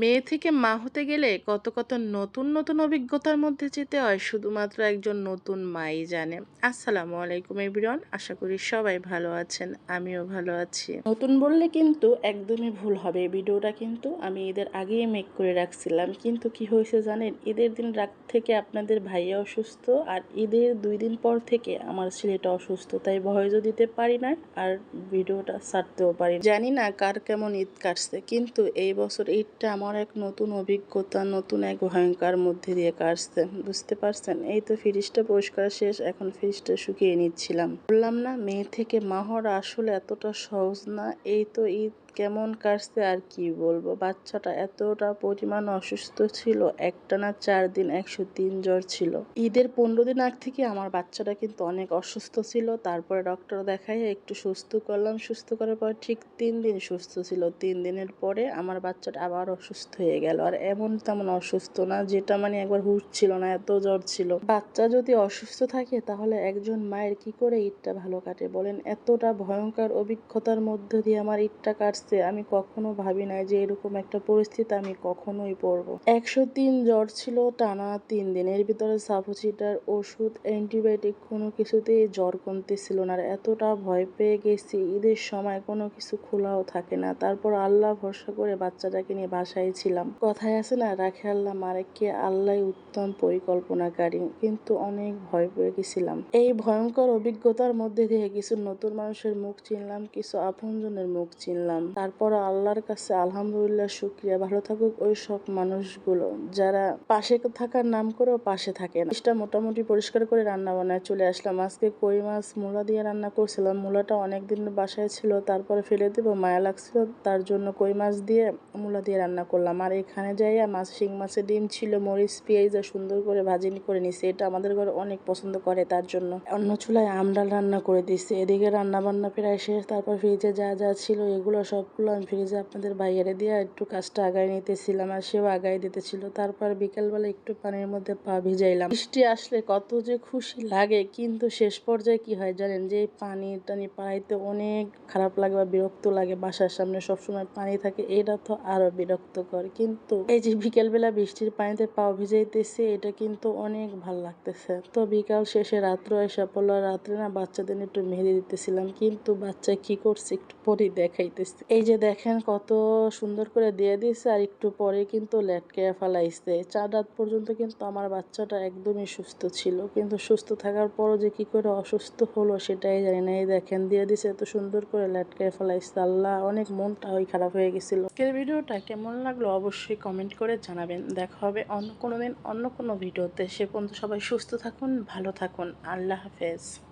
মেয়ে থেকে মা হতে গেলে কত কত নতুন নতুন অভিজ্ঞতার মধ্যে যেতে হয়, শুধুমাত্র একজন নতুন মাই জানে। আসসালামু আলাইকুম এভরিওয়ান, আশা করি সবাই ভালো আছেন, আমিও ভালো আছি। নতুন বললে কিন্তু একদমই ভুল হবে ভিডিওটা কিন্তু আমি ঈদের আগেই মেক করে রাখছিলাম। কিন্তু কি হয়েছে জানেন, ঈদের দিন রাত থেকে আপনাদের ভাইয়া অসুস্থ আর ঈদের দুই দিন পর থেকে আমার ছেলেটা অসুস্থ, তাই ভয়েসও দিতে পারি না আর ভিডিওটা ছাড়তেও পারি জানি না কার কেমন ঈদ কাটছে, কিন্তু এই বছর ঈদটা আমার এক নতুন অভিজ্ঞতা, নতুন এক ভয়ঙ্কর মধ্যে দিয়ে কাটছে। বুঝতে পারছেন? এই তো ফ্রিজটা পরিষ্কার শেষ, এখন ফ্রিজটা শুকিয়ে নিচ্ছিলাম। বললাম, না, মেয়ে থেকে মাহর আসলে এতটা সহজ না। এই তো ঈদ, কেমন কাটছে আর কি বলব? বাচ্চাটা এতটা পরিমাণ অসুস্থ ছিল একটানা চার দিন, একশো তিন জ্বর ছিল। ঈদের পনেরো দিন আগ থেকে আমার বাচ্চাটা কিন্তু অনেক অসুস্থ ছিল। তারপরে ডক্টর দেখাই একটু সুস্থ করলাম। সুস্থ করার পর ঠিক তিন দিন সুস্থ ছিল। তিন দিনের পরে আমার বাচ্চাটা আবার অসুস্থ হয়ে গেল। আর এমন তেমন অসুস্থ না, যেটা মানে একবার হুশ ছিল না, এত জ্বর ছিল। বাচ্চা যদি অসুস্থ থাকে, তাহলে একজন মায়ের কি করে ঈদটা ভালো কাটে বলেন? এতটা ভয়ঙ্কর অভিজ্ঞতার মধ্য দিয়ে আমার ঈদটা কাটছে, আমি কখনো ভাবি নাই যে এরকম একটা পরিস্থিতি আমি কখনোই পড়ব। একশো তিন জ্বর ছিল, টানা তিন দিন। এর ভিতরে সাফোচিটার ওষুধ, অ্যান্টিবায়োটিক কোনো কিছুতেই জ্বর কমতেছিল না। আর এতটা ভয় পেয়ে গেছি, ঈদের সময় কোনো কিছু খোলাও থাকে না। তারপর আল্লাহ ভরসা করে বাচ্চাটাকে নিয়ে বাসায় ছিলাম। কথায় আছে না রাখে আল্লাহ মারেককে আল্লাহ উত্তম পরিকল্পনাকারী। কিন্তু অনেক ভয় পেয়ে গেছিলাম। এই ভয়ঙ্কর অভিজ্ঞতার মধ্যে দিয়ে কিছু নতুন মানুষের মুখ চিনলাম, কিছু আপনজনের মুখ চিনলাম। তারপর আল্লাহর কাছে আলহামদুলিল্লাহ শুক্রিয়া। ভালো থাকুক ওই সব মানুষগুলো যারা পাশে থাকার নাম করেও পাশে থাকে না। জিনিসটা মোটামুটি পরিষ্কার করে রান্না বান্নায় চলে আসলাম। আজকে কই মাছ, মূলা দিয়ে রান্না করছিলাম। মূলাটা অনেকদিন বাসায় ছিল, তারপরে ফেলে দেবো, মায়া লাগছিল। তার জন্য কই মাছ দিয়ে মূলা দিয়ে রান্না করলাম। আর এখানে যাইয়া মাছ, শিং মাছের ডিম ছিল, মরিচ, পেঁয়াজ আর সুন্দর করে ভাজিনি, করে নিছে। এটা আমাদের ঘরে অনেক পছন্দ করে তার জন্য। অন্য চুলায় আমডাল রান্না করে দিছি। এদিকে রান্না বান্না প্রায় শেষ, তারপর ফ্রিজে যা যা ছিল, এগুলো সবগুলো আমি ফ্রিজে আপনাদের বাইরে দিয়ে একটু কাজটা আগায় নিতেছিলাম আর সেও আগায় দিতেছিল। তারপর বিকেলবেলা একটু পানির মধ্যে পা ভিজাইলাম। বৃষ্টি আসলে কত যে খুশি লাগে, কিন্তু শেষ পর্যায়ে কি হয় জানেন? যে পানি টানি পাড়াইতে অনেক খারাপ লাগে বা বিরক্ত লাগে বাসার সামনে। সবসময় পানি থাকে, এটা তো আরও বিরক্তকর। কিন্তু এই যে বিকেলবেলা বৃষ্টির পানিতে পা ভিজাইতেছে, এটা কিন্তু অনেক ভালো লাগতেছে। তো বিকাল শেষে রাত্র এসে পড়ল রাত্রে না বাচ্চাদের একটু মেহেদি দিতেছিলাম। কিন্তু বাচ্চা কি করছে একটু পরে দেখাইতেছে। এই যে দেখেন কত সুন্দর করে দিয়ে দিয়েছে, আর একটু পরে কিন্তু লেটকে ফেলাইছে। চার রাত পর্যন্ত কিন্তু আমার বাচ্চাটা একদমই সুস্থ ছিল। কিন্তু সুস্থ থাকার পরও যে কি করে অসুস্থ হলো সেটাই জানি না। এই দেখেন দিয়ে দিছে এত সুন্দর করে লেটকে ফেলাইছে। আল্লাহ, অনেক মনটা ওই খারাপ হয়ে গেছিল। আজকের ভিডিওটা কেমন লাগল অবশ্যই কমেন্ট করে জানাবেন। দেখা হবে অন্য কোনো দিন, অন্য কোনো ভিডিওতে। সে পর্যন্ত সবাই সুস্থ থাকুন, ভালো থাকুন। আল্লাহ হাফেজ।